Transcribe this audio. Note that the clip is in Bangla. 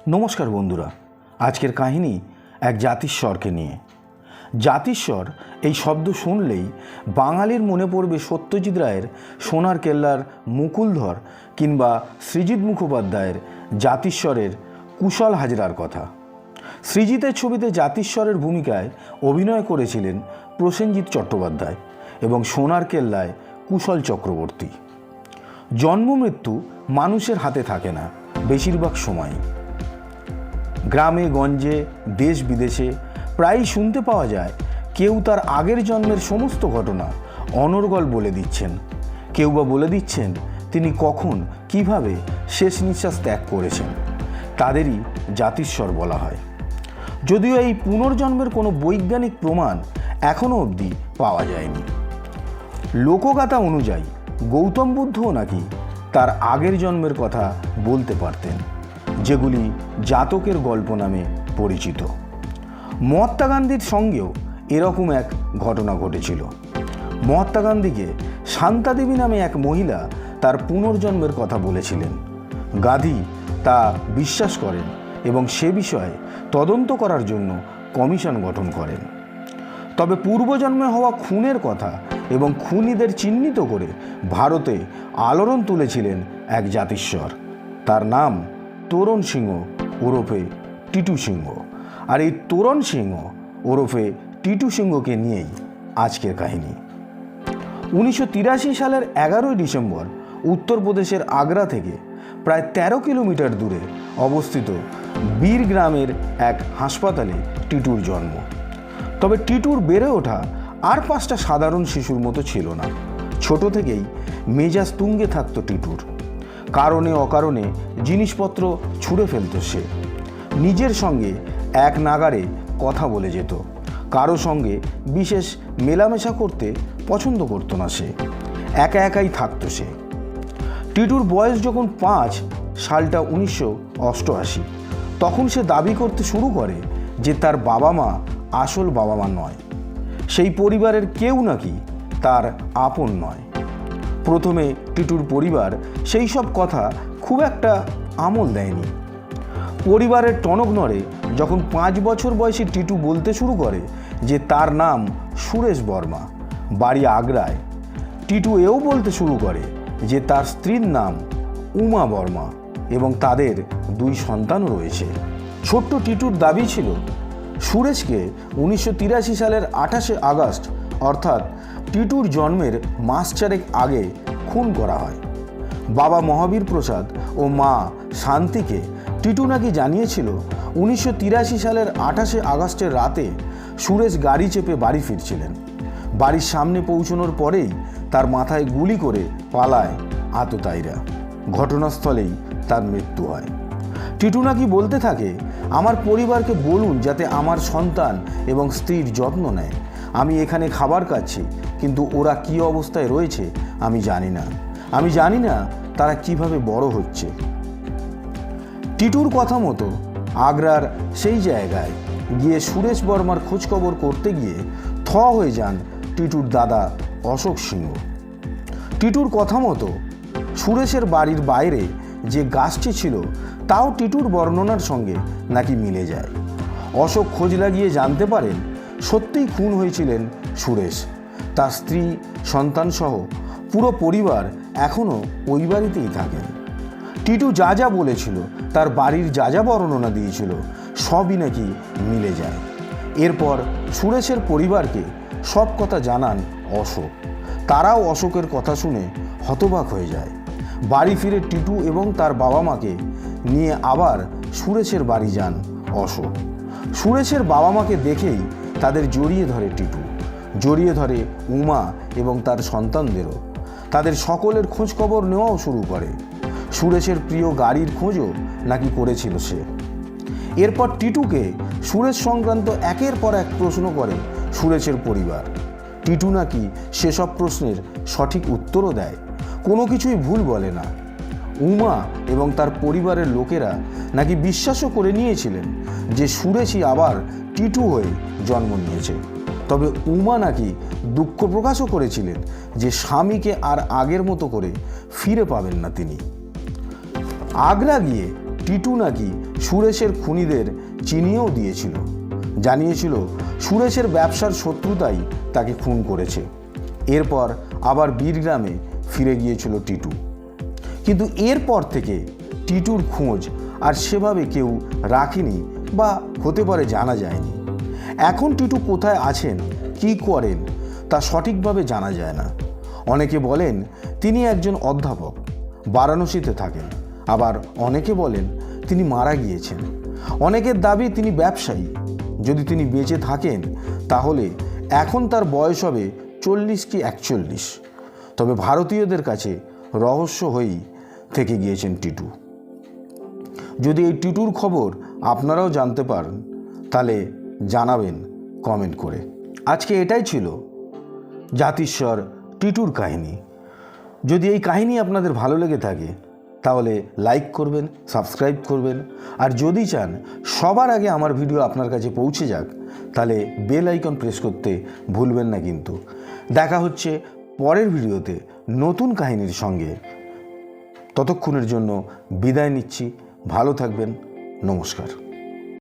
নমস্কার বন্ধুরা, আজকের কাহিনী এক জাতিস্বরকে নিয়ে। জাতিস্বর এই শব্দ শুনলেই বাঙালির মনে পড়বে সত্যজিৎ রায়ের সোনার কেল্লার মুকুলধর কিংবা সৃজিৎ মুখোপাধ্যায়ের জাতিস্বরের কুশল হাজরার কথা। সৃজিতের ছবিতে জাতিস্বরের ভূমিকায় অভিনয় করেছিলেন প্রসেনজিৎ চট্টোপাধ্যায় এবং সোনার কেল্লায় কুশল চক্রবর্তী। জন্ম মৃত্যু মানুষের হাতে থাকে না, বেশিরভাগ সময়ই। গ্রামে, গঞ্জে, দেশ বিদেশে প্রায়ই শুনতে পাওয়া যায়, কেউ তার আগের জন্মের সমস্ত ঘটনা অনর্গল বলে দিচ্ছেন। কেউ বা বলে দিচ্ছেন তিনি কখন, কীভাবে শেষ নিঃশ্বাস ত্যাগ করেছেন। তাদেরই জাতিস্বর বলা হয়। যদিও এই পুনর্জন্মের কোনো বৈজ্ঞানিক প্রমাণ এখনও অবধি পাওয়া যায়নি। লোকগাথা অনুযায়ী গৌতম বুদ্ধও নাকি তার আগের জন্মের কথা বলতে পারতেন। যেগুলি জাতকের গল্প নামে পরিচিত। মহাত্মা গান্ধীর সঙ্গেও এরকম এক ঘটনা ঘটেছিল। মহাত্মা গান্ধীকে শান্তাদেবী নামে এক মহিলা তার পুনর্জন্মের কথা বলেছিলেন। গান্ধী তা বিশ্বাস করেন এবং সে বিষয়ে তদন্ত করার জন্য কমিশন গঠন করেন। তবে পূর্বজন্মে হওয়া খুনের কথা এবং খুনিদের চিহ্নিত করে ভারতে আলোড়ন তুলেছিলেন এক জাতিস্বর। তার নাম তোরণ সিংহ ওরফে টিটু সিংহ। আর এই তোরণ সিংহ ওরফে টিটু সিংহকে নিয়েই আজকের কাহিনী। উনিশশো তিরাশি সালের এগারোই ডিসেম্বর উত্তরপ্রদেশের আগ্রা থেকে প্রায় ১৩ কিলোমিটার দূরে অবস্থিত বীর গ্রামের এক হাসপাতালে টিটুর জন্ম। তবে টিটুর বেড়ে ওঠা আর পাঁচটা সাধারণ শিশুর মতো ছিল না। ছোট থেকেই মেজাজ তুঙ্গে থাকতো টিটুর। কারণে অকারণে জিনিসপত্র ছুঁড়ে ফেলতো সে। নিজের সঙ্গে এক নাগারে কথা বলে যেত। কারও সঙ্গে বিশেষ মেলামেশা করতে পছন্দ করতো না সে। একা একাই থাকতো সে। টিটুর বয়স যখন পাঁচ, সালটা উনিশশো অষ্টআশি। তখন সে দাবি করতে শুরু করে যে তার বাবা মা আসল বাবা মা নয়। সেই পরিবারের কেউ নাকি তার আপন নয়। প্রথমে টিটুর পরিবার সেই সব কথা খুব একটা আমল দেয়নি। পরিবারের টনক নড়ে যখন পাঁচ বছর বয়সী টিটু বলতে শুরু করে যে তার নাম সুরেশ বর্মা, বাড়ি আগ্রায়। টিটু এও বলতে শুরু করে যে তার স্ত্রীর নাম উমা বর্মা এবং তাদের দুই সন্তানও রয়েছে। ছোট্ট টিটুর দাবি ছিল, সুরেশকে উনিশশো তিরাশি সালের আঠাশে আগস্ট, অর্থাৎ টিটুর জন্মের মাস চারেক আগে খুন করা হয়। বাবা মহাবীর প্রসাদ ও মা শান্তিকে টিটু নাকি জানিয়েছিল, উনিশশো তিরাশি সালের আঠাশে আগস্টের রাতে সুরেশ গাড়ি চেপে বাড়ি ফিরছিলেন। বাড়ির সামনে পৌঁছানোর পরেই তার মাথায় গুলি করে পালায় আততায়ীরা। ঘটনাস্থলেই তার মৃত্যু হয়। টিটু নাকি বলতে থাকে, আমার পরিবারকে বলুন যাতে আমার সন্তান এবং স্ত্রীর যত্ন নেয়। আমি এখানে খাবার খাচ্ছি, কিন্তু ওরা কী অবস্থায় রয়েছে আমি জানি না। আমি জানি না তারা কীভাবে বড় হচ্ছে। টিটুর কথা মতো আগ্রার সেই জায়গায় গিয়ে সুরেশ বর্মার খোঁজখবর করতে গিয়ে থ হয়ে যান টিটুর দাদা অশোক সিংহ। টিটুর কথা মতো সুরেশের বাড়ির বাইরে যে গাছটি ছিল, তাও টিটুর বর্ণনার সঙ্গে নাকি মিলে যায়। অশোক খোঁজ লাগিয়ে জানতে পারেন সত্যিই খুন হয়েছিলেন সুরেশ। তার স্ত্রী সন্তানসহ পুরো পরিবার এখনও ওই বাড়িতেই থাকেন। টিটু যা যা বলেছিল, তার বাড়ির যা যা বর্ণনা দিয়েছিল, সবই নাকি মিলে যায়। এরপর সুরেশের পরিবারকে সব কথা জানান অশোক। তারাও অশোকের কথা শুনে হতবাক হয়ে যায়। বাড়ি ফিরে টিটু এবং তার বাবা মাকে নিয়ে আবার সুরেশের বাড়ি যান অশোক। সুরেশের বাবা মাকে দেখেই তাদের জড়িয়ে ধরে টিটু জড়িয়ে ধরে উমা এবং তার সন্তানদেরও। তাদের সকলের খোঁজ খবর নেওয়াও শুরু করে। সুরেশের প্রিয় গাড়ির খোঁজও নাকি করেছিল সে। এরপর টিটুকে সুরেশ সংক্রান্ত একের পর এক প্রশ্ন করে সুরেশের পরিবার। টিটু নাকি সেসব প্রশ্নের সঠিক উত্তরও দেয়। কোনো কিছুই ভুল বলে না। উমা এবং তার পরিবারের লোকেরা নাকি বিশ্বাসও করে নিয়েছিলেন যে সুরেশই আবার টিটু হয়ে জন্ম নিয়েছে। তবে উমা নাকি দুঃখ প্রকাশও করেছিলেন যে স্বামীকে আর আগের মতো করে ফিরে পাবেন না তিনি। আগ্রা গিয়ে টিটু নাকি সুরেশের খুনিদের চিনিয়েও দিয়েছিল। জানিয়েছিল সুরেশের ব্যবসার শত্রুতাই তাকে খুন করেছে। এরপর আবার বীরগ্রামে ফিরে গিয়েছিল টিটু। কিন্তু এরপর থেকে টিটুর খোঁজ আর সেভাবে কেউ রাখেনি বা হতে পারে জানা যায়নি। এখন টিটু কোথায় আছেন, কি করেন, তা সঠিকভাবে জানা যায় না। অনেকে বলেন, তিনি একজন অধ্যাপক, বারাণসীতে থাকেন। আবার অনেকে বলেন, তিনি মারা গিয়েছেন। অনেকের দাবি, তিনি ব্যবসায়ী। যদি তিনি বেঁচে থাকেন, তাহলে এখন তার বয়স হবে চল্লিশ কি একচল্লিশ। তবে ভারতীয়দের কাছে রহস্য হয়েই থেকে গিয়েছেন টিটু। যদি এই টিটুর খবর আপনারাও জানতে পারেন, তাহলে জানাবেন কমেন্ট করে। আজকে এটাই ছিল জাতিস্বর টিটুর কাহিনী। যদি এই কাহিনী আপনাদের ভালো লেগে থাকে, তাহলে লাইক করবেন, সাবস্ক্রাইব করবেন, আর যদি চান সবার আগে আমার ভিডিও আপনার কাছে পৌঁছে যাক, তাহলে বেল আইকন প্রেস করতে ভুলবেন না কিন্তু। দেখা হচ্ছে পরের ভিডিওতে নতুন কাহিনীর সঙ্গে। ততক্ষণের জন্য বিদায় নিচ্ছি। ভালো থাকবেন। নমস্কার।